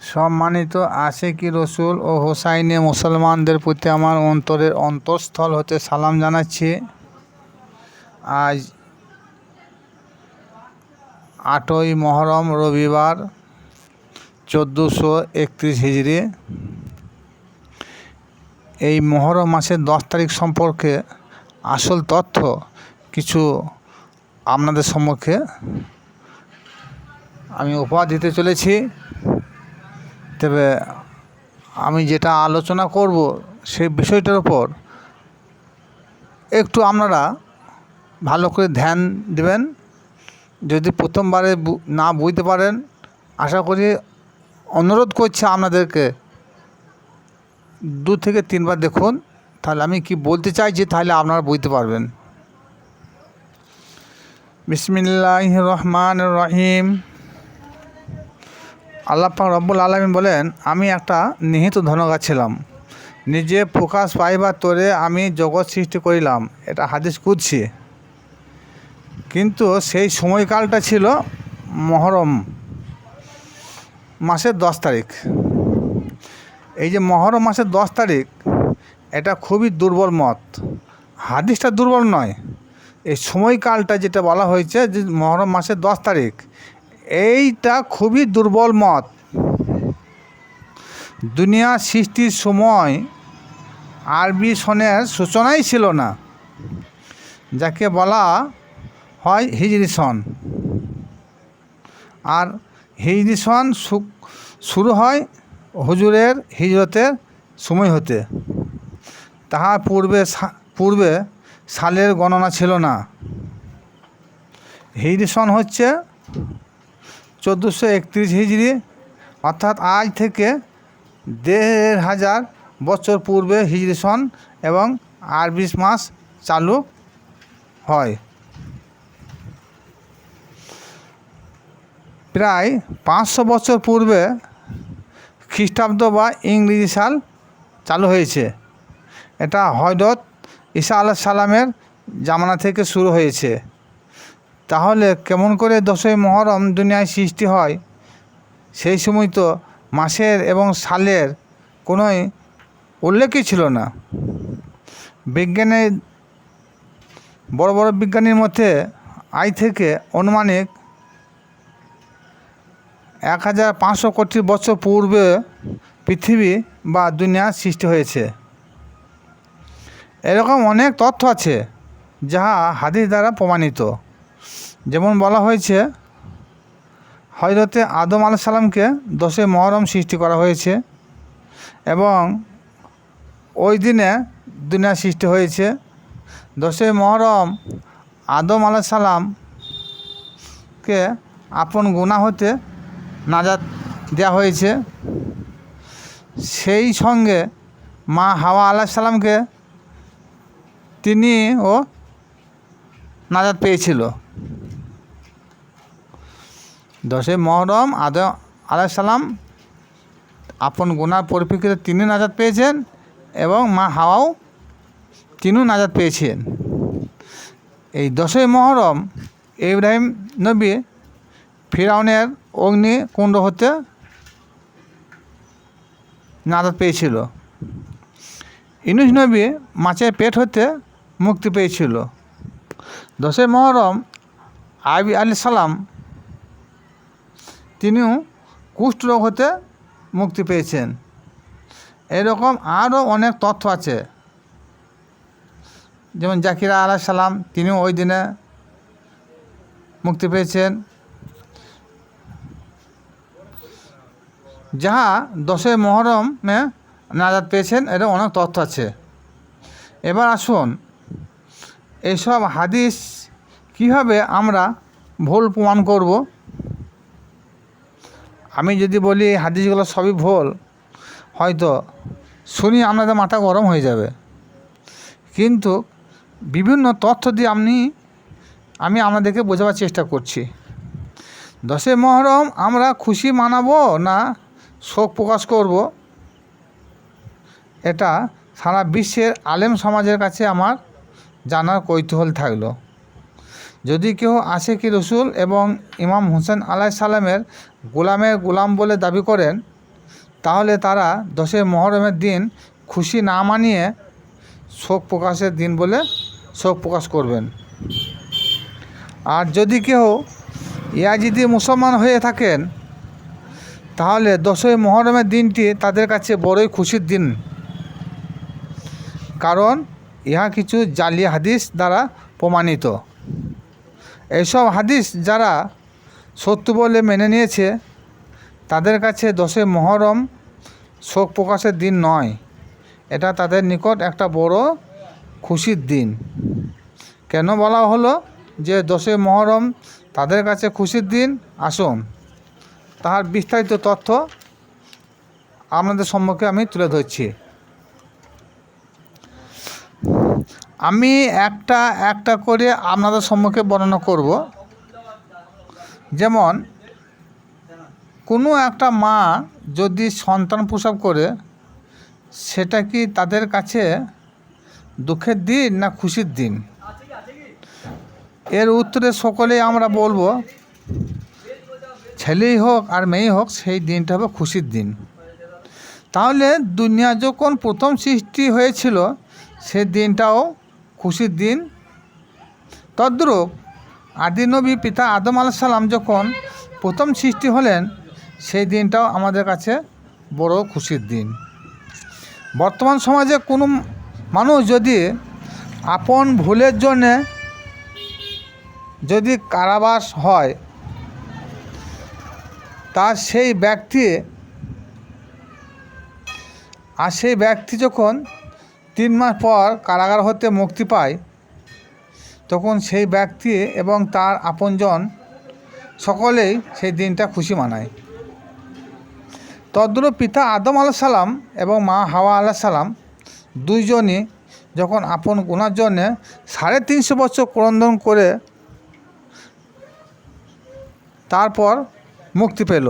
সম্মানিত আশেকি রসুল ও হোসাইনে মুসলমানদের প্রতি আমার অন্তরের অন্তঃস্থল হতে সালাম জানাচ্ছি। আজ আটই মহরম রবিবার চোদ্দোশো একত্রিশ হিজড়ি এই মহরম মাসের দশ তারিখ সম্পর্কে আসল তথ্য কিছু আপনাদের সম্মুখে আমি উপহার দিতে চলেছি। তবে আমি যেটা আলোচনা করব সেই বিষয়টার উপর। একটু আপনারা ভালো করে ধ্যান দেবেন। যদি প্রথমবারে না বুঝতে পারেন, আশা করি অনুরোধ করছি আপনাদেরকে, দু থেকে তিনবার দেখুন, তাহলে আমি কি বলতে চাইছি তাহলে আপনারা বুঝতে পারবেন। বিসমিল্লাহ রহমান রহিম। আল্লাহ রব্বুল আলমী বলেন, আমি একটা নিহিত ধনগা ছিলাম। নিজে প্রকাশ পাইবার তোরে আমি জগৎ সৃষ্টি করিলাম। এটা হাদিস কুদছি কিন্তু সেই সময়কালটা ছিল মহরম মাসের দশ তারিখ। এই যে মহরম মাসের দশ তারিখ, এটা খুবই দুর্বল মত। হাদিসটা দুর্বল নয়। এই সময়কালটা যেটা বলা হয়েছে যে মহরম মাসের দশ তারিখ এইটা খুবই দুর্বল মত। দুনিয়া সৃষ্টির সময় আরবি সনের সূচনাই ছিল না, যাকে বলা হয় হিজরি সন আর হিজরি সন শুরু হয় হুজুরের হিজরতের সময় হতে। তাহার পূর্বে পূর্বে সালের গণনা ছিল না। হিজরি সন হচ্ছে চোদ্দোশো একত্রিশ হিজড়ি, অর্থাৎ আজ থেকে দেড় হাজার বছর পূর্বে হিজরি সন এবং আরবি মাস চালু হয়। প্রায় পাঁচশো বছর পূর্বে খ্রিস্টাব্দ বা ইংরেজি সাল চালু হয়েছে। এটা হজরত ঈসা আলাহ সালামের জামানা থেকে শুরু হয়েছে। তাহলে কেমন করে দশই মহরম দুনিয়ায় সৃষ্টি হয়? সেই সময় তো মাসের এবং সালের কোনোই উল্লেখই ছিল না। বিজ্ঞানের বড় বড় বিজ্ঞানীর মধ্যে আজ থেকে অনুমানিক এক হাজার পাঁচশো কোটি বছর পূর্বে পৃথিবী বা দুনিয়া সৃষ্টি হয়েছে। এরকম অনেক তথ্য আছে, যাহা হাদিস দ্বারা প্রমাণিত। যেমন বলা হয়েছে হজরতে আদম আলাহ সালামকে দশে মহরম সৃষ্টি করা হয়েছে এবং ওই দিনে দুনিয়া সৃষ্টি হয়েছে। দশে মহরম আদম আলাহ সালামকে আপন গুণা হতে নাজাত দেওয়া হয়েছে। সেই সঙ্গে মা হাওয়া আলাহ সালামকে তিনিও নাজাত পেয়েছিল। দশই মহরম আদম আলাহ সালাম আপন গুনার পরিপ্রেক্ষিতে তিনি নাজাদ পেয়েছেন এবং মা হাওয়াও তিনিও নাজাদ পেয়েছেন। এই দশই মহরম ইব্রাহিম নবী ফিরাউনের অগ্নি কুণ্ড হতে নাজাদ পেয়েছিল। ইনুস নবী মাছের পেট হতে মুক্তি পেয়েছিল। দশই মহরম আবি আলি সালাম তিনিও কুষ্ঠরোগ হতে মুক্তি পেয়েছেন। এরকম আরও অনেক তথ্য আছে। যেমন জাকিরা আলাহ সালাম তিনিও ওই দিনে মুক্তি পেয়েছেন। যাহা দশই মহরমে নাজাদ পেয়েছেন এর অনেক তথ্য আছে। এবার আসুন এইসব হাদিস কীভাবে আমরা ভুল প্রমাণ করব? আমি যদি বলি হাদিসগুলো সবই ভুল, হয়তো শুনি আপনাদের মাথা গরম হয়ে যাবে। কিন্তু বিভিন্ন তথ্য দিয়ে আপনি, আমি আপনাদেরকে বোঝাবার চেষ্টা করছি। দশে মহরম আমরা খুশি মানাবো না শোক প্রকাশ করব? এটা সারা বিশ্বের আলেম সমাজের কাছে আমার জানার কৌতূহল থাকল। যদি কেউ আসে কি রসুল এবং ইমাম হোসেন আলাহ সালামের গোলামের গোলাম বলে দাবি করেন, তাহলে তারা দশই মহরমের দিন খুশি না মানিয়ে শোক প্রকাশের দিন বলে শোক প্রকাশ করবেন। আর যদি কেউ ইয়াজিদি মুসলমান হয়ে থাকেন, তাহলে দশই মহরমের দিনটি তাদের কাছে বড়ই খুশির দিন। কারণ ইহা কিছু জালি হাদিস দ্বারা প্রমাণিত। এইসব হাদিস যারা সত্য বলে মেনে নিয়েছে, তাদের কাছে দশে মহরম শোক প্রকাশের দিন নয়। এটা তাদের নিকট একটা বড় খুশির দিন। কেন বলা হলো যে দশে মহরম তাদের কাছে খুশির দিন? আসুন, তাহার বিস্তারিত তথ্য আপনাদের সম্মুখে আমি তুলে ধরছি। আমি একটা একটা করে আপনাদের সম্মুখে বর্ণনা করব। যেমন, কোনো একটা মা যদি সন্তান প্রসব করে, সেটা কি তাদের কাছে দুঃখের দিন না খুশির দিন? এর উত্তরে সকলেই আমরা বলব, ছেলেই হোক আর মেয়েই হোক, সেই দিনটা হবে খুশির দিন। তাহলে দুনিয়া যখন প্রথম সৃষ্টি হয়েছিল, সে দিনটাও খুশির দিন। তদ্রূপ আদিনবী পিতা আদম আলাইসাল্লাম যখন প্রথম সৃষ্টি হলেন, সেই দিনটাও আমাদের কাছে বড় খুশির দিন। বর্তমান সমাজে কোনো মানুষ যদি আপন ভুলের জন্যে যদি কারাবাস হয়, তার সেই ব্যক্তি আর সেই ব্যক্তি যখন তিন মাস পর কারাগার হতে মুক্তি পায়, তখন সেই ব্যক্তি এবং তার আপনজন সকলেই সেই দিনটা খুশি মানায়। তদ্রূপ পিতা আদম সালাম এবং মা হাওয়া আলাহ সালাম দুইজনই যখন আপন গুণার জন্যে সাড়ে তিনশো বছর ক্রন্দন করে তারপর মুক্তি পেল।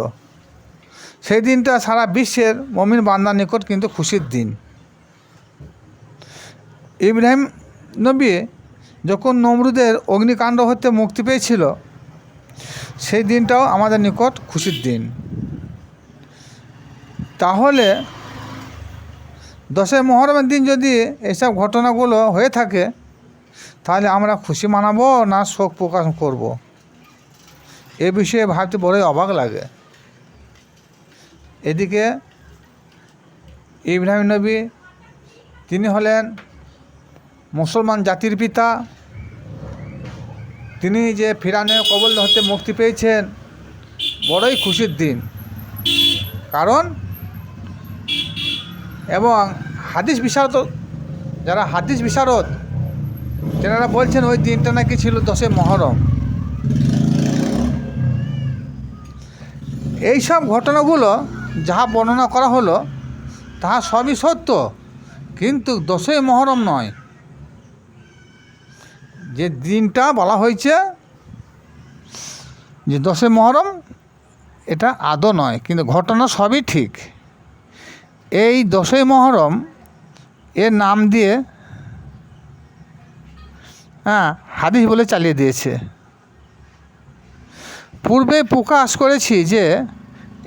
সেই দিনটা সারা বিশ্বের মমিন বান্দার নিকট কিন্তু খুশির দিন। ইব্রাহিম নবী যখন নমরুদের অগ্নিকাণ্ড হতে মুক্তি পেয়েছিল, সেই দিনটাও আমাদের নিকট খুশির দিন তাহলে দশই মহরমের দিন যদি এসব ঘটনাগুলো হয়ে থাকে, তাহলে আমরা খুশি মানাবো না শোক প্রকাশ করব। এ বিষয়ে ভাবতে বড়ই অবাক লাগে এদিকে ইব্রাহিম নবী তিনি হলেন মুসলমান জাতির পিতা, তিনি যে ফিরানে কবল হতে মুক্তি পেয়েছেন, বড়ই খুশির দিন। কারণ, এবং হাদিস বিশারদ, যারা হাদিস বিশারদ তেনারা বলছেন ওই দিনটা নাকি ছিল দশে মহরম। এইসব ঘটনাগুলো যাহা বর্ণনা করা হলো, তাহা সবই সত্য, কিন্তু দশই মহরম নয়। যে দিনটা বলা হয়েছে যে দশই মহরম, এটা আদৌ নয়, কিন্তু ঘটনা সবই ঠিক। এই দশই মহরম এর নাম দিয়ে হ্যাঁ হাদিস বলে চালিয়ে দিয়েছে। পূর্বে প্রকাশ করেছি যে,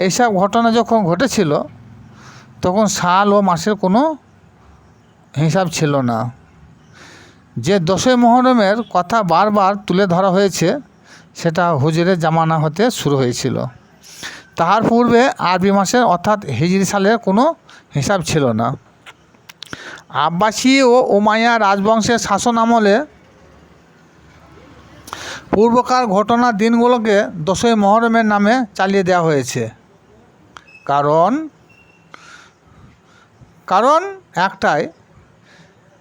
এইসব ঘটনা যখন ঘটেছিল, তখন সাল ও মাসের কোনো হিসাব ছিল না। যে দশই মহরমের কথা বারবার তুলে ধরা হয়েছে, সেটা হুজুরের জামানা হতে শুরু হয়েছিল। তাহার পূর্বে আরবি মাসের অর্থাৎ হিজরি সালের কোনো হিসাব ছিল না। আব্বাসী ও উমাইয়া রাজবংশের শাসন আমলে পূর্বকার ঘটনার দিনগুলোকে দশই মহরমের নামে চালিয়ে দেওয়া হয়েছে। কারণ কারণ একটাই,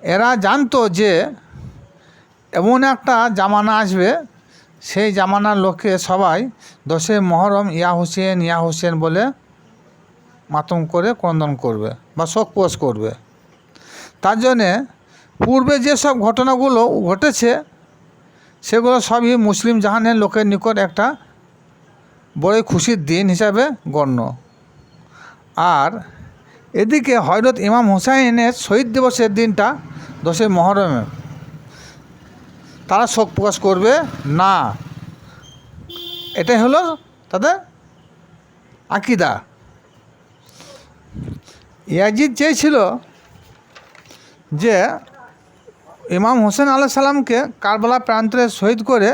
এরা জানতো যে এমন একটা জামানা আসবে, সেই জামানার লোকে সবাই দশই মহরম ইয়া হোসেন ইয়া হোসেন বলে মাতম করে ক্রন্দন করবে বা শোক পোষ করবে। তার জন্যে পূর্বে যেসব ঘটনাগুলো ঘটেছে, সেগুলো সবই মুসলিম জাহানের লোকের নিকট একটা বড়ই খুশির দিন হিসাবে গণ্য। আর এদিকে হজরত ইমাম হুসাইনের শহীদ দিবসের দিনটা দশই মহরমে। তারা শোক প্রকাশ করবে? না। এটাই হলো তাদের আকিদা। ইয়াজিদ চেয়েছিল যে ইমাম হোসেন আলাহ সালামকে কারবালা প্রান্তরে শহীদ করে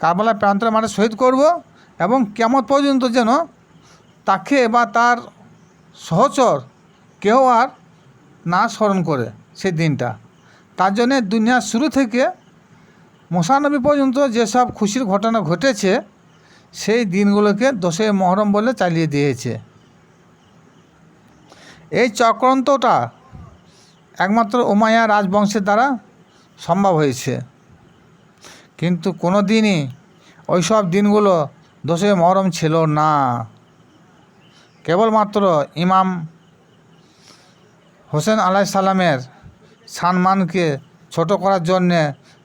কারবালা প্রান্তরে মানে শহীদ করব এবং কেমন পর্যন্ত যেন তাকে বা তার সহচর কেউ আর না স্মরণ করে সেই দিনটা। তার জন্যে দুনিয়ার শুরু থেকে মশানবী পর্যন্ত যেসব খুশির ঘটনা ঘটেছে, সেই দিনগুলোকে দোষে মহরম বলে চালিয়ে দিয়েছে। এই চক্রান্তটা একমাত্র উমাইয়া রাজবংশের দ্বারা সম্ভব হয়েছে। কিন্তু কোনো দিনই ওই সব দিনগুলো দোষে মহরম ছিল না। কেবলমাত্র ইমাম হোসেন আলাহ সালামের সম্মানকে ছোট করার জন্যে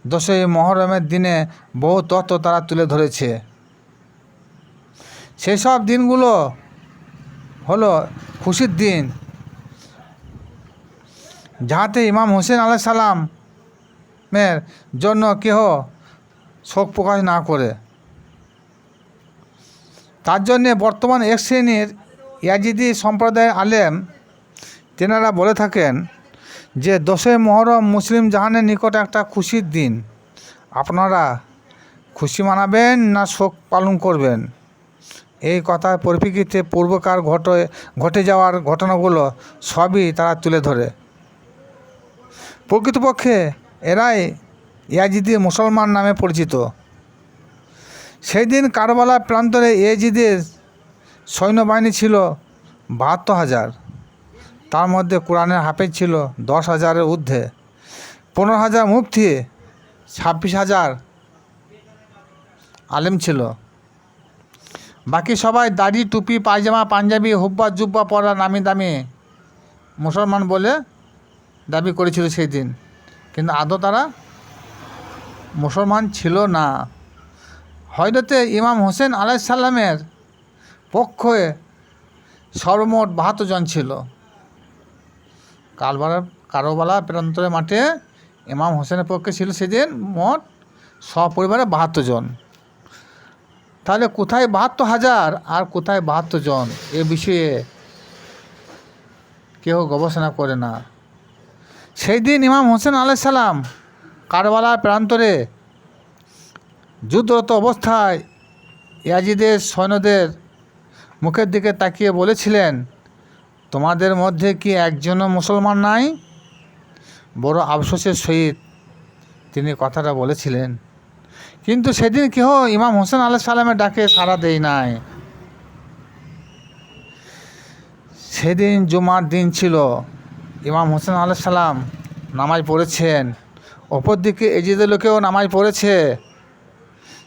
দশই মহরমের দিনে বহু তত্ত্ব তারা তুলে ধরেছে। সেই সব দিনগুলো হলো খুশির দিন, যাহাতে ইমাম হোসেন আলাহ সালামের জন্য কেহ শোক প্রকাশ না করে। তার জন্যে বর্তমান এক শ্রেণির ইয়াজিদি সম্প্রদায়ের আলেম তেনারা বলে থাকেন যে দশই মহরম মুসলিম জাহানের নিকট একটা খুশির দিন। আপনারা খুশি মানাবেন না শোক পালন করবেন? এই কথার পরিপ্রেক্ষিতে পূর্বকার ঘটে ঘটে যাওয়ার ঘটনাগুলো সবই তারা তুলে ধরে। প্রকৃতপক্ষে এরাই ইয়াজিদি মুসলমান নামে পরিচিত। সেই দিন কারবালা প্রান্তরে ইয়াজিদের সৈন্যবাহিনী ছিল বাহাত্তর হাজার। তার মধ্যে কোরআনের হাফেজ ছিল দশ হাজারের ঊর্ধ্বে। পনেরো হাজার মুফতি, ছাব্বিশ হাজার আলেম ছিল। বাকি সবাই দাড়ি, টুপি, পায়জামা, পাঞ্জাবি, হুব্বা, জুব্বা পরা নামি দামি মুসলমান বলে দাবি করেছিল সেই দিন। কিন্তু আদৌ তারা মুসলমান ছিল না। হয়তো ইমাম হোসেন আলাইসাল্লামের পক্ষে সর্বমোট বাহাত্তর জন ছিল। কালবালা কারোবালা প্রান্তরের মাঠে ইমাম হোসেনের পক্ষে ছিল সেদিন মোট সপরিবারে বাহাত্তর জন। তাহলে কোথায় বাহাত্তর হাজার আর কোথায় বাহাত্তর জন এ বিষয়ে কেউ গবেষণা করে না। সেই দিন ইমাম হোসেন আলাই সালাম কারবালা প্রান্তরে যুদ্ধরত অবস্থায় ইয়াজিদের সৈন্যদের মুখের দিকে তাকিয়ে বলেছিলেন তোমাদের মধ্যে কি একজনও মুসলমান নাই? বড় আফসোসের সহিত তিনি কথাটা বলেছিলেন। কিন্তু সেদিন কেহ ইমাম হোসেন আলাহ সালামের ডাকে সাড়া দেয় নাই। সেদিন জুমার দিন ছিল। ইমাম হোসেন আলাহ সালাম নামাজ পড়েছেন। অপর দিকে এজিদের লোকেও নামাজ পড়েছে।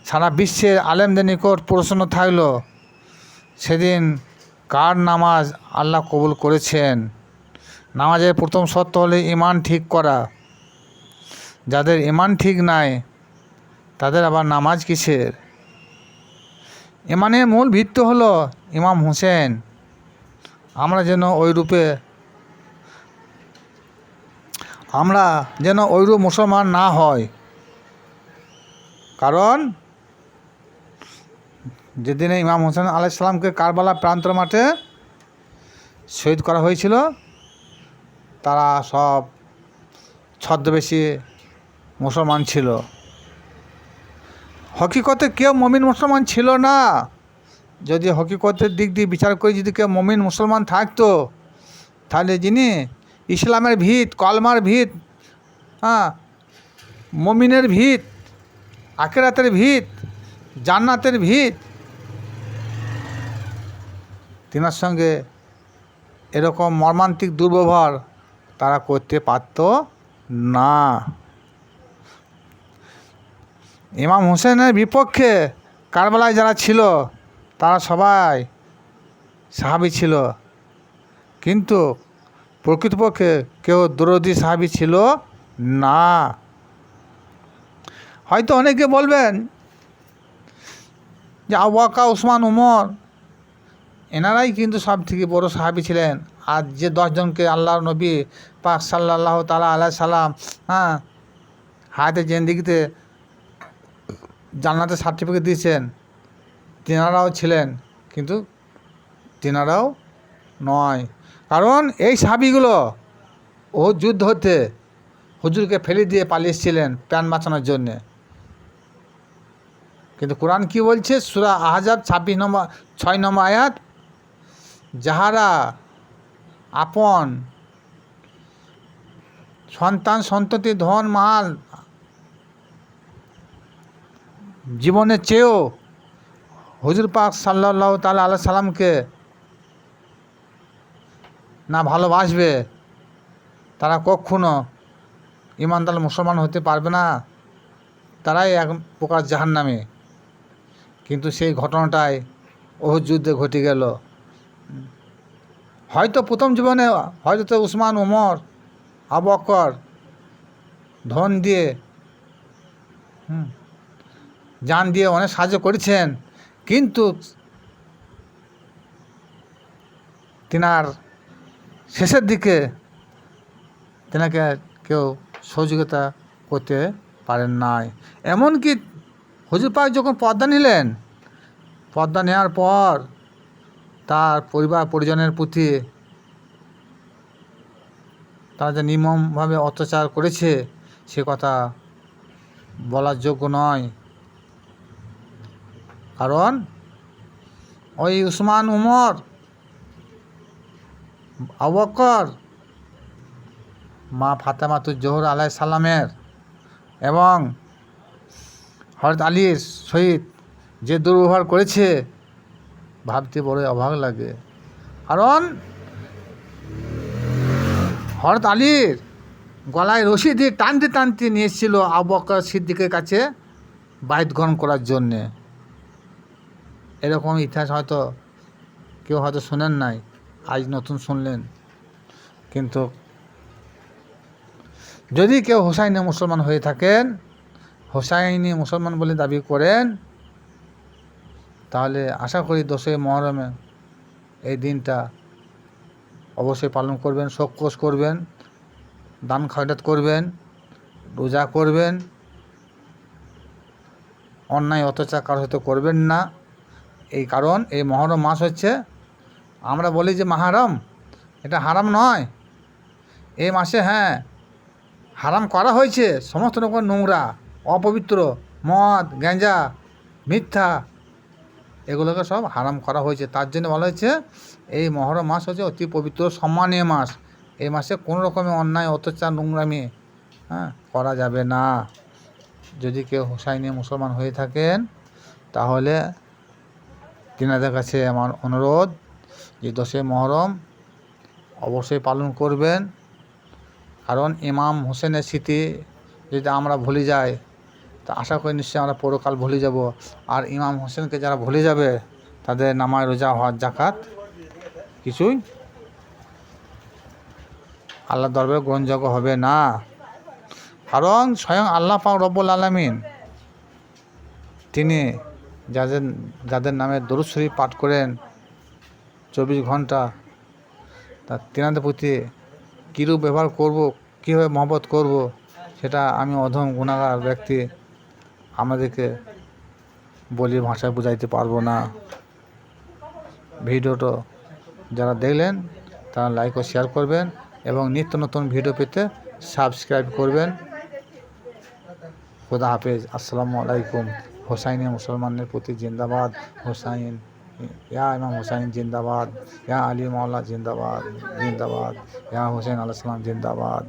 সারা বিশ্বের আলেমদের নিকট প্রশ্ন থাকল, সেদিন কার নামাজ আল্লাহ কবুল করেছেন? নামাজের প্রথম শর্ত হলে ইমান ঠিক করা। যাদের ইমান ঠিক নাই, তাদের আবার নামাজ কিসের? ইমানের মূল ভিত্তি হলো ইমাম হোসেন। আমরা যেন ওই রূপে, আমরা যেন ওইরূপ মুসলমান না হয়। কারণ যেদিনে ইমাম হোসেন আলাইসালামকে কারবালা প্রান্তর মাঠে শহীদ করা হয়েছিল, তারা সব ছদ্মবেশী মুসলমান ছিল। হকিকতে কেউ মমিন মুসলমান ছিল না। যদি হকিকতের দিক দিয়ে বিচার করে যদি কেউ মমিন মুসলমান থাকতো, তাহলে যিনি ইসলামের ভিত, কলমার ভিত হ্যাঁ মমিনের ভিত, আখেরাতের ভিত, জান্নাতের ভিত তিনার সঙ্গে এরকম মর্মান্তিক দুর্ব্যবহার তারা করতে পারত না। ইমাম হোসেনের বিপক্ষে কারবালায় যারা ছিল, তারা সবাই সাহাবি ছিল। কিন্তু প্রকৃতপক্ষে কেউ দরদি সাহাবি ছিল না। হয়তো অনেকে বলবেন যে আবাকা উসমান, উমর এনারাই কিন্তু সব থেকে বড় সাহাবি ছিলেন। আর যে দশজনকে আল্লাহ নবী পাক সাল্লাহ তালা আল্লাহ সাল্লাম হ্যাঁ হায়াতে জেন্দিগিতে জান্নাতে সার্টিফিকেট দিয়েছেন, তেনারাও ছিলেন। কিন্তু তেনারাও নয়। কারণ এই সাবিগুলো ও যুদ্ধ হতে হুজুরকে ফেলে দিয়ে পালিয়ে এসেছিলেন প্রাণ বাঁচানোর জন্যে। কিন্তু কোরআন কি বলছে? সুরা আহজাব ছাব্বিশ নম্বর, ছয় নম্বর আয়াত যাহারা আপন সন্তান সন্ততি ধন মাল জীবনের চেয়েও হুজুর পাক সাল্লাহ তাল আল্লাহ সাল্লামকে না ভালোবাসবে, তারা কখনো ইমানদার মুসলমান হতে পারবে না, তারাই এক প্রকার জাহান নামে কিন্তু সেই ঘটনাটাই ওহুদ যুদ্ধে ঘটে গেল। হয়তো প্রথম জীবনে, হয়তো তো উসমান, উমর, আবকর, ধন দিয়ে জান দিয়ে অনেক সাহায্য করেছেন, কিন্তু তিনার শেষের দিকে তেনাকে কেউ সহযোগিতা করতে পারেন নাই। এমনকি হুজুর পাক যখন পর্দা নিলেন, পর্দা নেওয়ার পর তার পরিবার পরিজনের প্রতি তারা যে নির্মমভাবে অত্যাচার করেছে, সে কথা বলার যোগ্য নয়। কারণ ওই উসমান উমর আবকর মা ফাতেমাতুর জোহর আলাই সাল্লামের এবং হরত আলীর সহিত যে দুর্ব্যবহার করেছে ভাবতে বড় অবাক লাগে। কারণ হরত আলীর গলায় রশি দিয়ে টানতে টানতে নিয়ে এসেছিল আবু সিদ্দিকের কাছে বাইত গ্রহণ করার জন্যে। এরকম ইতিহাস হয়তো কেউ হয়তো শোনেন নাই, আজ নতুন শুনলেন। কিন্তু যদি কেউ হোসাইনি মুসলমান হয়ে থাকেন, হোসাইনি মুসলমান বলে দাবি করেন তাহলে আশা করি দশই মহরমে এই দিনটা অবশ্যই পালন করবেন শোককোষ করবেন, দান খয়রাত করবেন, রোজা করবেন, অন্যায় অত্যাচার কারোর হয়তো করবেন না। এই কারণ এই মহরম মাস হচ্ছে, আমরা বলি যে মাহারম। এটা হারাম নয়। এই মাসে হ্যাঁ হারাম করা হয়েছে। সমস্ত রকম নোংরা, অপবিত্র, মদ, গ্যাঞ্জা, মিথ্যা এগুলোকে সব হারাম করা হয়েছে। তার জন্য বলা হয়েছে, এই মহরম মাস হচ্ছে অতি পবিত্র সম্মানীয় মাস। এই মাসে কোনো রকমের অন্যায়, অত্যাচার, নোংরামি হ্যাঁ করা যাবে না। যদি কেউ হোসাইনি মুসলমান হয়ে থাকেন, তাহলে তিনাদের কাছে আমার অনুরোধ যে দশই মহরম অবশ্যই পালন করবেন। কারণ ইমাম হোসেনের স্মৃতি যদি আমরা ভুলে যাই তা আশা করি নিশ্চয়ই আমরা পরকাল ভুলে যাব। আর ইমাম হোসেনকে যারা ভুলে যাবে, তাদের নামায় রোজা হওয়ার জাকাত কিছুই আল্লাহ দরবারে গ্রহণযোগ্য হবে না। কারণ স্বয়ং আল্লাহ পাক রব্বুল আলমিন তিনি যাদের যাদের নামে দরুদ শরীফ পাঠ করেন চব্বিশ ঘণ্টা, তা তেনাদের প্রতি কীরূপ ব্যবহার করব, কীভাবে মহব্বত করব, সেটা আমি অধম গুণাগার ব্যক্তি আমাদেরকে বলি ভাষায় বোঝাইতে পারব না। ভিডিওটা যারা দেখলেন, তারা লাইক ও শেয়ার করবেন এবং নিত্য নতুন ভিডিও পেতে সাবস্ক্রাইব করবেন। খুদা হাফেজ। আসসালামু আলাইকুম। হোসাইনি মুসলমানের প্রতি জিন্দাবাদ। হোসাইন, ইয়া ইমাম হোসাইন জিন্দাবাদ। ইয়া আলী মাওলা জিন্দাবাদ। জিন্দাবাদ। ইয়া হোসেন আলাইসালাম জিন্দাবাদ।